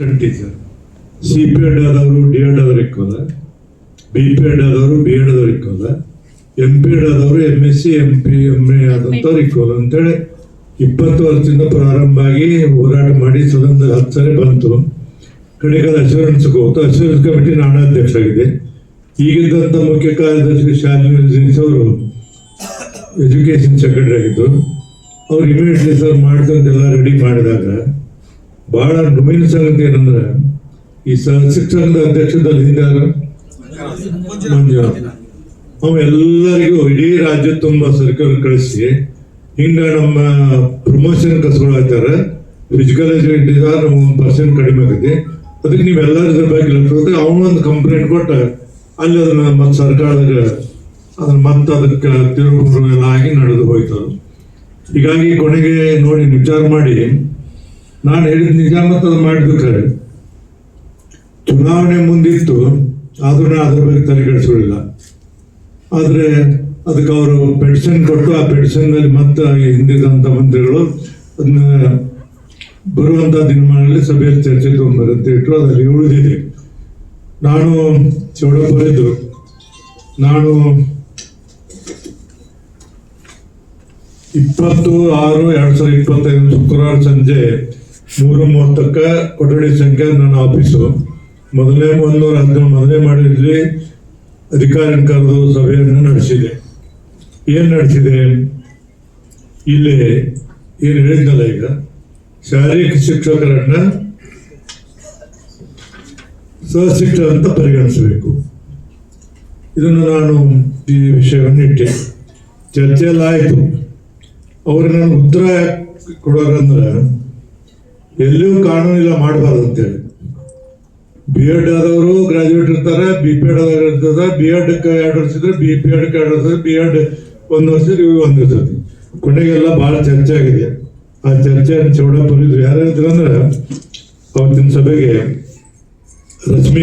Assistant teacher C P Ed ಆದವರು D Ed ಆದವ್ರು ಇಕ್ಕೋದ ಬಿ ಪಿ ಎಡ್ ಆದವರು ಬಿ ಎಡ್ ಆದವ್ರು ಇಕ್ಕೋದ ಎಂ ಪಿ ಎಡ್ ಆದವರು M S C M P M A ಆದಂಥವ್ರು ಇಕ್ಕೋದ ಅಂತೇಳಿ ಇಪ್ಪತ್ತು ವರ್ಷದಿಂದ ಪ್ರಾರಂಭ ಆಗಿ ಹೋರಾಟ ಮಾಡಿ ಸದನದಲ್ಲಿ ಹತ್ತು ಸರಿ ಬಂತು. ಕಡೆಗೆ ಅದು ಅಶ್ಯೂರೆನ್ಸ್ ಹೋಗ್ತು ಅಶ್ಯೂರೆನ್ಸ್ ಕಮಿಟಿ ನಾನು ಅಧ್ಯಕ್ಷ ಆಗಿದೆ ಈಗಿದ್ದಂಥ ಮುಖ್ಯ ಕಾರ್ಯದರ್ಶಿ ಶಾಲಿನಿ ಅವರು ಎಜುಕೇಷನ್ ಸೆಕ್ರೆಟರಿ ಆಗಿದ್ದರು. ಅವ್ರು ಇಮಿಡಿಯೇಟ್ಲಿ ಸರ್ ಮಾಡ್ತಂತೆಲ್ಲ ರೆಡಿ ಮಾಡಿದಾಗ ಬಹಳ ನುಮಿನ ಸಂಗತಿ ಏನಂದ್ರೆ, ಈ ಶಿಕ್ಷಣದ ಅಧ್ಯಕ್ಷದಲ್ಲಿ ಹಿಂದೆ? ಮಂಜುನಾಥ್ ಅವ ಎಲ್ಲರಿಗೂ ಇಡೀ ರಾಜ್ಯ ತುಂಬ ಸರ್ಕಾರ ಕಳಿಸಿ ಹಿಂಗ ನಮ್ಮ ಪ್ರಮೋಷನ್ ಕಸ್ಕೊಳತ್ತಾರ ಫಿಸಿಕಲ್ ಎಜುಕೇಟ್ ನಮ್ಮ ಒಂದು ಪರ್ಸೆಂಟ್ ಕಡಿಮೆ ಆಗಿದೆ ಅದಕ್ಕೆ ನೀವೆಲ್ಲರೂ ಇದ್ರ ಬಗ್ಗೆ ಅವನೊಂದು ಅವನು ಒಂದು ಕಂಪ್ಲೇಂಟ್ ಕೊಟ್ಟ, ಅಲ್ಲಿ ಅದನ್ನ ಮತ್ತೆ ಸರ್ಕಾರದಾಗ ಅದನ್ನ ಮತ್ತೆ ಅದಕ್ಕೆ ತಿರುವು ಎಲ್ಲ ಆಗಿ ನಡೆದು ಹೋಯ್ತು. ಹೀಗಾಗಿ ಕೊನೆಗೆ ನೋಡಿ ವಿಚಾರ ಮಾಡಿ ನಾನು ಹೇಳಿದ ನಿಜ ಮತ್ತು ಅದು ಚುನಾವಣೆ ಮುಂದಿತ್ತು, ಆದ್ರೂ ಅದ್ರ ಬಗ್ಗೆ ತಲೆಗೆಡಿಸ್ಕೊಳ್ಳಿಲ್ಲ ಆದರೆ ಅದಕ್ಕೆ ಅವರು ಪೆನ್ಷನ್ ಕೊಟ್ಟು, ಆ ಪೆನ್ಷನ್ನಲ್ಲಿ ಮತ್ತೆ ಹಿಂದಿದಂಥ ಮಂತ್ರಿಗಳು ಅದನ್ನ ಬರುವಂಥ ದಿನಮಾನಗಳಲ್ಲಿ ಸಭೆಯಲ್ಲಿ ಚರ್ಚೆ ತಗೊಂಬರಂತ ಇಟ್ಟರು ಅದರಲ್ಲಿ ಉಳಿದಿದೆ. ನಾನು ಚೌಡಪ್ಪರಿದ್ದು ನಾನು ಇಪ್ಪತ್ತು ಆರು, ಎರಡ್ ಸಾವಿರದ ಇಪ್ಪತ್ತೈದು ಶುಕ್ರವಾರ ಸಂಜೆ ಮೂರು ಮೂವತ್ತಕ್ಕೆ ಕೊಠಡಿ ಸಂಖ್ಯೆ ನನ್ನ ಆಫೀಸು ಮೊದಲನೇ ಒಂದೂರ ಹದಿನೇಳು ಮೊದಲನೇ ಮಾಡಿದ್ರಿ ಅಧಿಕಾರಿ ಕರೆದು ಸಭೆಯನ್ನು ನಡೆಸಿದೆ. ಏನು ನಡೆಸಿದೆ? ಇಲ್ಲಿ ಏನು ಹೇಳಿದ್ದಲ್ಲ ಈಗ? ಶಾರೀರಿಕ ಶಿಕ್ಷಕರನ್ನ ಸಹಶಿಕ್ಷ ಅಂತ ಪರಿಗಣಿಸಬೇಕು. ಇದನ್ನು ನಾನು ಈ ವಿಷಯವನ್ನು ಇಟ್ಟೆ. ಚರ್ಚೆಯಲ್ಲಾಯಿತು. ಅವ್ರಿಗೆ ನನಗೆ ಉತ್ತರ ಕೊಡೋರಂದ್ರೆ ಎಲ್ಲಿಯೂ ಕಾನೂನಿಲ್ಲ ಮಾಡಬಾರ್ದು ಅಂತೇಳಿ. ಬಿ ಎಡ್ ಆದವರು ಗ್ರಾಜುಯೇಟ್ ಇರ್ತಾರೆ ಬಿ ಪಿ ಎಡ್ ಆದವರು ಇರ್ತದೆ ಬಿ ಎಡ್ ಎರಡು ವರ್ಷ ಇದ್ರೆ ಬಿ ಪಿ ಎಡ್ ಎರಡು ವರ್ಷ ಬಿ ಎಡ್ ಒಂದು ವರ್ಷ ಇವು ಒಂದು ಇರ್ತದೆ ಕೊನೆಗೆಲ್ಲ ಭಾಳ ಚರ್ಚೆ ಆಗಿದೆ. ಆ ಚರ್ಚೆ ಚೌಡಪ್ಪರಿದ್ರು ಯಾರು ಇದ್ರು. ಅಂದ್ರೆ ಅವತ್ತಿನ ಸಭೆಗೆ ರಶ್ಮಿ